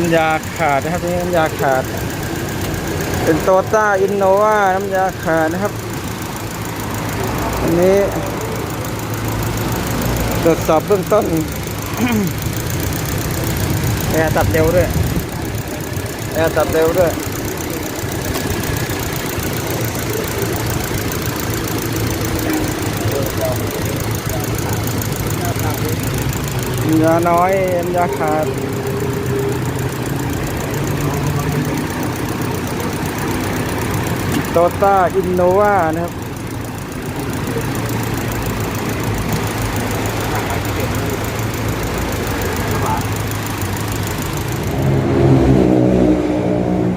น้ำยาขาดนะครับนี่น้ำยาขาด เป็นโตต้าอินโนวาน้ำยาขาดนะครับ อันนี้ ตรวจสอบเบื้องต้นแอร์ตัดเร็วด้วยแอร์ตัดเร็วด้วยยาน้อยยาขาด โตต้าอินโนวานะครับโ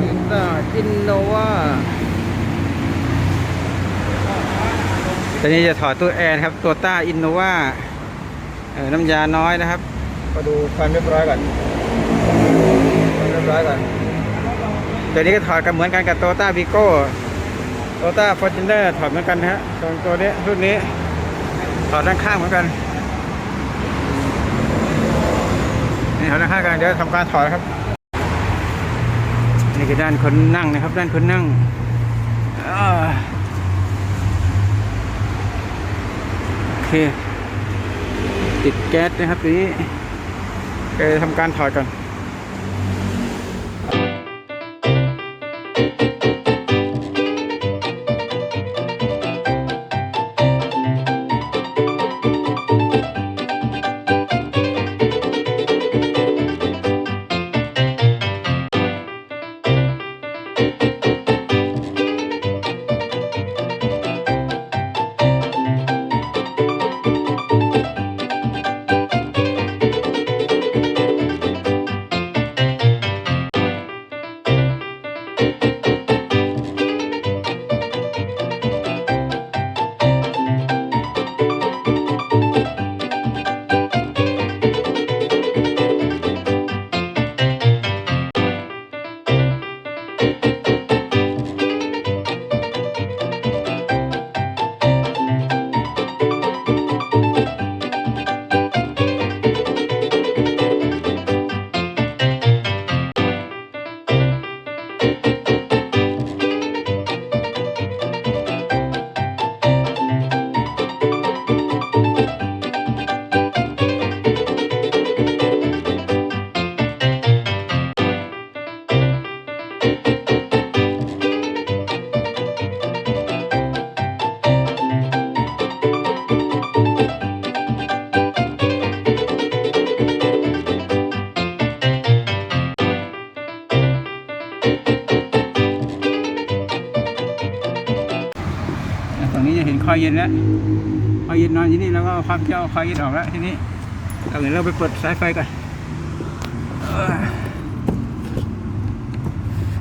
ตต้าอินโนวาตอนนี้จะถอดตู้แอร์นะครับ ตัวต้าอินโนวาเออน้ำยาน้อยนะครับ มาดูความเรียบร้อยก่อนความเรียบร้อยก่อนตัวนี้ก็ถอดกันเหมือนกันกับโตต้าวีโก้ โตต้าฟอร์จูเนอร์ถอดเหมือนกันนะฮะตรงตัวนี้รุ่นนี้ถอดด้านข้างเหมือนกัน นี่ถอดด้านข้างกันเดี๋ยวทำการถอดครับ นี่คือด้านคนนั่งนะครับ ด้านคนนั่งโอเค ติดแก๊สนะครับนี้เอทำการถอดก่อน เย็นแล้วคอเย็นนอนที่นี่แล้วก็ความเจ้าคอยเย็นออกแล้วที่นี้เราเห็นเราไปเปิดสายไฟก่อน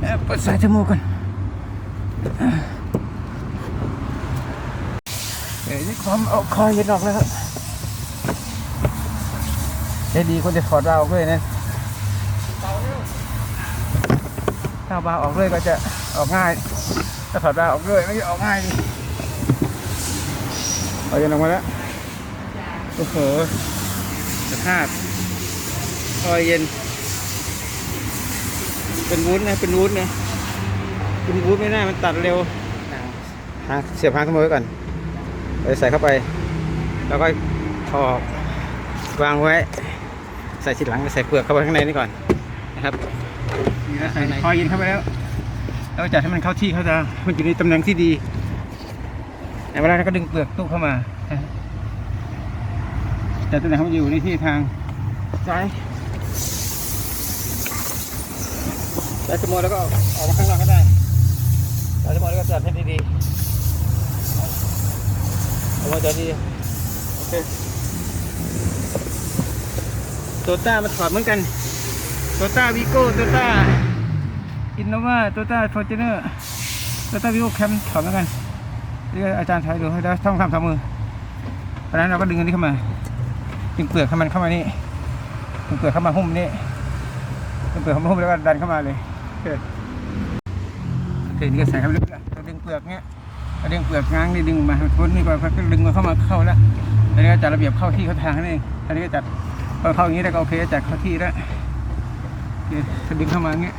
เออเปิดสายจมูกก่อนเดี๋ยวนี้ความเอาคอยเย็นออกแล้วครับได้ดีคนจะถอดวาวด้วยนะถ้าวาวออกเลยก็จะออกง่ายถ้าถอดวาวออกเลยไม่ออกง่ายดิ เอาเย็นออกมาแล้วโอ้โหสภาพคอยเย็น เป็นวุ้นนะ เป็นวุ้นนะเป็นวุ้นไม่น่ามันตัดเร็วหางเสียบหางขโมยไว้ก่อนไปใส่เข้าไป แล้วก็ถอดวางไว้ ใส่ทีหลังใส่เปลือกเข้าไปข้างในนี่ก่อนนะครับนี่นะใส่คอยเย็นเข้าไปแล้วแล้วจัดให้มันเข้าที่เข้าทางให้มันอยู่ในตำแหน่งที่ดี ในเวลานั้นก็ดึงเปลือกตู้เข้ามา แต่ตำแหน่งเขาอยู่ในที่ทางซ้ายใช้สมอแล้วก็ออกมาข้างนอกก็ได้ใช้สมอแล้วก็จัดให้ดีๆเอามาจัดดีโอเคโตต้ามันถอดเหมือนกันโตต้าวีโก้โตต้าอินโนวาโตต้าฟอร์จูเนอร์โตต้าวิโอแคมถอดเหมือนกัน นี่ก็อาจารย์ถ่ายดูให้ได้ท่องคำทำมือเพราะนั้นเราก็ดึงอันนี้เข้ามาดึงเปลือกเข้ามันเข้ามานี่ดึงเปลือกเข้ามาหุ้มนี่ดึงเปลือกเข้ามาหุ้มแล้วก็ดันเข้ามาเลยเกิดโอเคนี่ก็ใส่เข้าไปเลยเราดึงเปลือกเนี้ยเราดึงเปลือกง้างนี่ดึงมาพ้นนี่ก่อนก็ดึงมาเข้ามาเข้าแล้วอันนี้ก็จัดระเบียบเข้าที่เข้าทางนั่นเองอันนี้ก็จัดพอเข้าอย่างนี้แล้วก็โอเคจัดเข้าที่แล้วดึงเข้ามาเงี้ย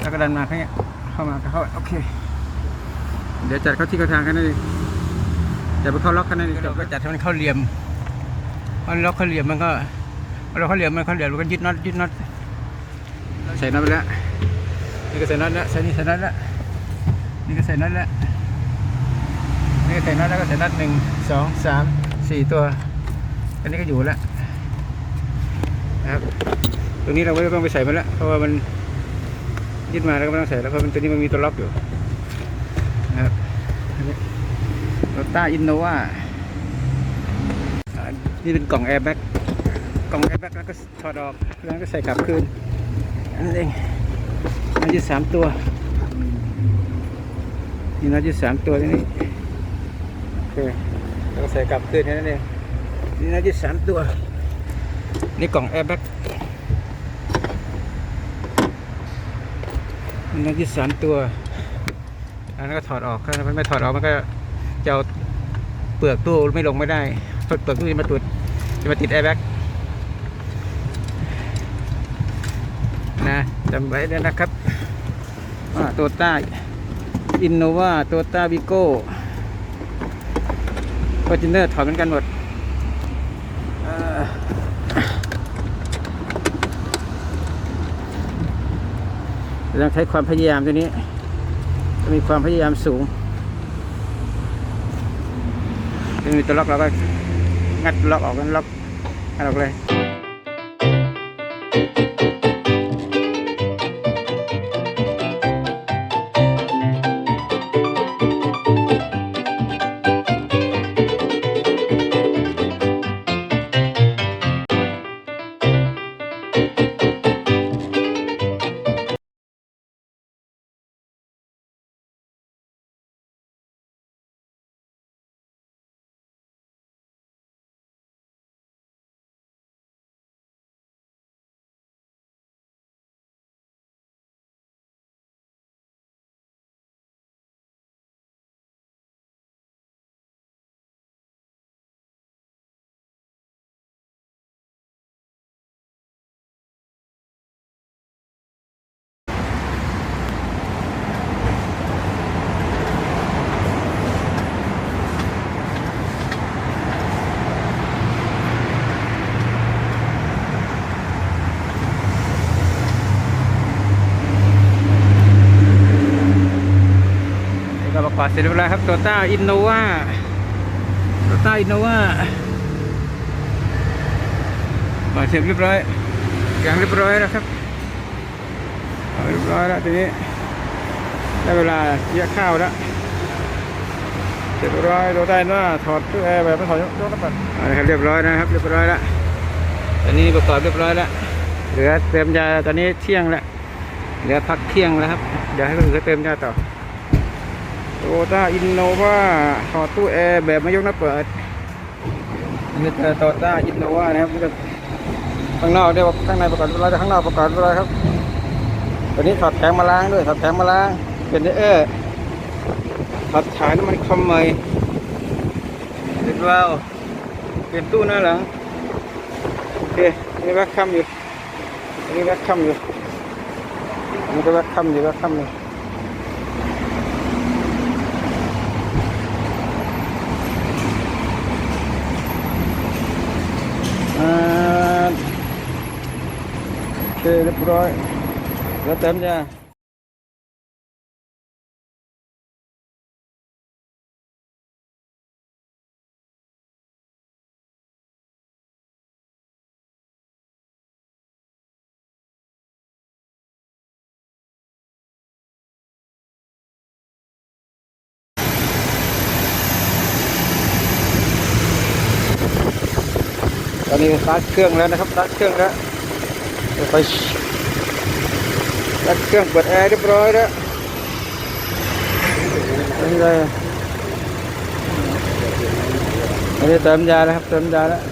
แล้วก็ดันมาแค่เนี้ยเข้ามาก็เข้าโอเค เดี๋ยวจัดเข้าที่เข้าทางแค่นั้นเองอย่าไปเข้าล็อกแค่นั้นเองเราก็จัดให้มันเข้าเหลี่ยมพอล็อกเข้าเหลี่ยมมันก็พอเราเข้าเหลี่ยมมันเข้าเหลี่ยมเราก็ยึดน็อตยึดน็อตใส่น็อตไปแล้วนี่ก็ใส่น็อตแล้วใส่นี่ใส่น็อตแล้วนี่ก็ใส่น็อตแล้วนี่ก็ใส่น็อตแล้วก็ใส่น็อตหนึ่งสองสามสี่ตัวอันนี้ก็อยู่แล้วนะครับตรงนี้เราไม่ต้องไปใส่มันแล้วเพราะว่ามันยึดมาแล้วก็ไม่ต้องใส่แล้วเพราะมันตัวนี้มันมีตัวล็อกอยู่นะครับ โตต้าอินโนวานี่เป็นกล่องแอร์แบ็กกล่องแอร์แบ็กแล้วก็ถอดออกแล้วก็ใส่กลับคืนอันนั้นเองนัดยึดสามตัวนี่นัดยึดสามตัวนี่โอเคแล้วใส่กลับคืนแค่นั้นเองนี่นัดยึดสามตัว นี่กล่องแอร์แบ็กนี่นัดยึดสามตัว อันนั้นก็ถอดออกถ้ามันไม่ถอดออกมันก็จะเอาเปลือกตู้ไม่ลงไม่ได้เปลือกตู้จะมาตุดจะมาติดแอร์แบ็กนะจำไว้ด้วยนะครับว่าโตต้าอินโนวาโตต้าวิโก้ฟอร์จูเนอร์ถอดเหมือนกันหมดต้องใช้ความพยายามตัวนี้ มีความพยายามสูงจะมีตัวล็อกเราก็งัดล็อกออกกันล็อกออกเลย อเสร็จเรียบร้อยครับโตต้าอินโนวาโตต้าอินโนวามาเสร็จเรียบร้อยยางเรียบร้อยแล้วครับเรียบร้อยแล้วทีนี้ได้เวลาเยอะข้าวแล้วเสร็จเรียบร้อยโตต้าอินโนวาถอดตู้แอร์แบบไม่ถอดยกยกแล้วก่อนเอาละครับเรียบร้อยนะครับ เรียบร้อยแล้วตอนนี้ประกอบเรียบร้อยแล้วเหลือเติมยาตอนนี้เที่ยงแล้วเหลือพักเที่ยงแล้วครับเดี๋ยวให้คนอื่นเติมยาต่อ โตต้าอินโนวาถอดตู้แอร์แบบไม่ยกหน้าเปิดนี่คือโตต้าอินโนวานะครับนี่ก็ข้างนอกเดี๋ยวข้างในประกอบเรียบร้อยแต่ข้างนอกประกอบเรียบร้อยครับตัวนี้ถอดแผงมาล้างด้วยถอดแผงมาล้างเป็นเออร์ถอดฉายน้ำมันคอมใหม่เรียบร้อยเปลี่ยนตู้หน้าหลังโอเคนี่แบ็คคัมอยู่อันนี้แบ็คคัมอยู่อันนี้ก็แบ็คคัมอยู่แบ็คคัมอยู่ อ่าโอ เรียบร้อยแล้วเต็มยาตอนนี้สตาร์ทเครื่องแล้วนะครับสตาร์ทเครื่องแล้ว เดี๋ยวไปตาร์ทเครื่องเปิดแอร์เรียบร้อยแล้วนี่เลยอันนี้เติมยาแล้วครับเติมยาแล้ว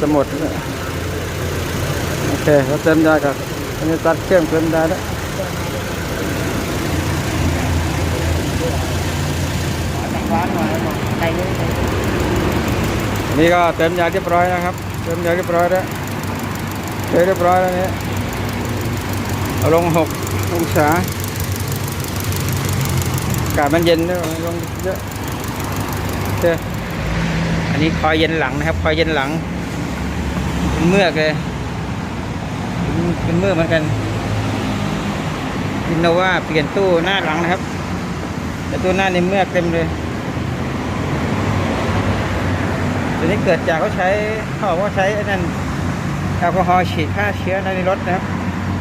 จะหมด โอเคเราเติมยากับอันนี้ตัดเครื่องเติมยาแล้วร้ยนี่ก็เติมยาเรียบร้อยนะครับ เติมยาเรียบร้อยแล้วเทเรียบร้อยแล้วเนี่ยเอาลงหกองศาอากาศมันเย็นด้วยลงเยอะโอเค อันนี้คอยเย็นหลังนะครับ คอยเย็นหลัง เป็นเมือกเลย เป็นเมือกเหมือนกันอินโนวาเปลี่ยนตู้หน้าหลังนะครับ แต่ตู้หน้าในเมือกเต็มเลยตัวนี้เกิดจากเขาใช้เขาบอกว่าใช้อ้นั่นแอลกอฮอล์ฉีดฆ่าเชื้อในรถนะครับ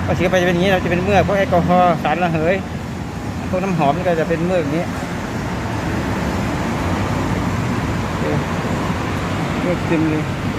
พอฉีดไปจะเป็นอย่างนี้เราจะเป็นเมือกเพราะแอลกอฮอล์สารระเหยพวกน้ำหอมนี่ก็จะเป็นเมือกอย่างนี้ โอ